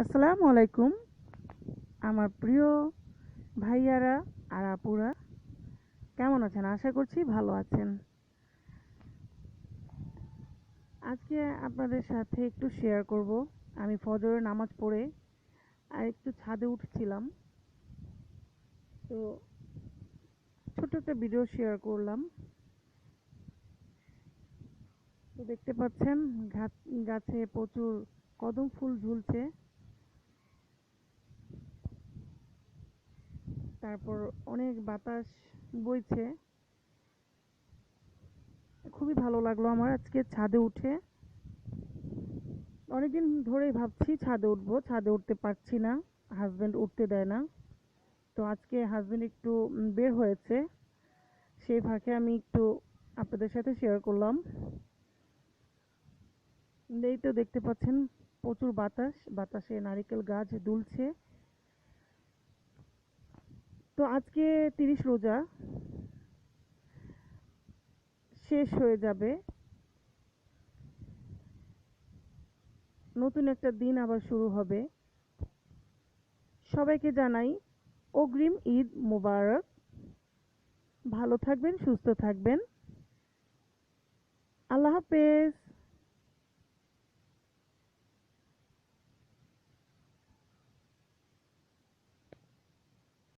আসসালামু আলাইকুম, আমার প্রিয় ভাইয়ারা আর আপুরা। কেমন আছেন? আশা করছি ভালো আছেন। আজকে আপনাদের সাথে একটু শেয়ার করব। আমি ফজরের নামাজ পড়ে আর একটু ছাদে উঠছিলাম। তো ছোট একটা ভিডিও শেয়ার করলাম। তো দেখতে পাচ্ছেন, গাছে প্রচুর কদম ফুল ঝুলছে। তারপর অনেক বাতাস বইছে। খুবই ভালো লাগল আমার আজকে ছাদে উঠে। অনেকদিন ধরেই ভাবছি ছাদে উঠবো, ছাদে উঠতে পারছি না হাজবেন্ড উঠতে দেয় না। তো আজকে হাজব্যান্ড একটু বের হয়েছে। সেই ফাঁকে আমি একটু আপনাদের সাথে শেয়ার করলাম। এই তো দেখতে পাচ্ছেন প্রচুর বাতাস, বাতাসে নারিকেল গাছ দুলছে। তো আজকে তিরিশ রোজা শেষ হয়ে যাবে। নতুন একটা দিন আবার শুরু হবে। সবাইকে জানাই অগ্রিম ঈদ মোবারক। ভালো থাকবেন, সুস্থ থাকবেন। আল্লাহ হাফেজ।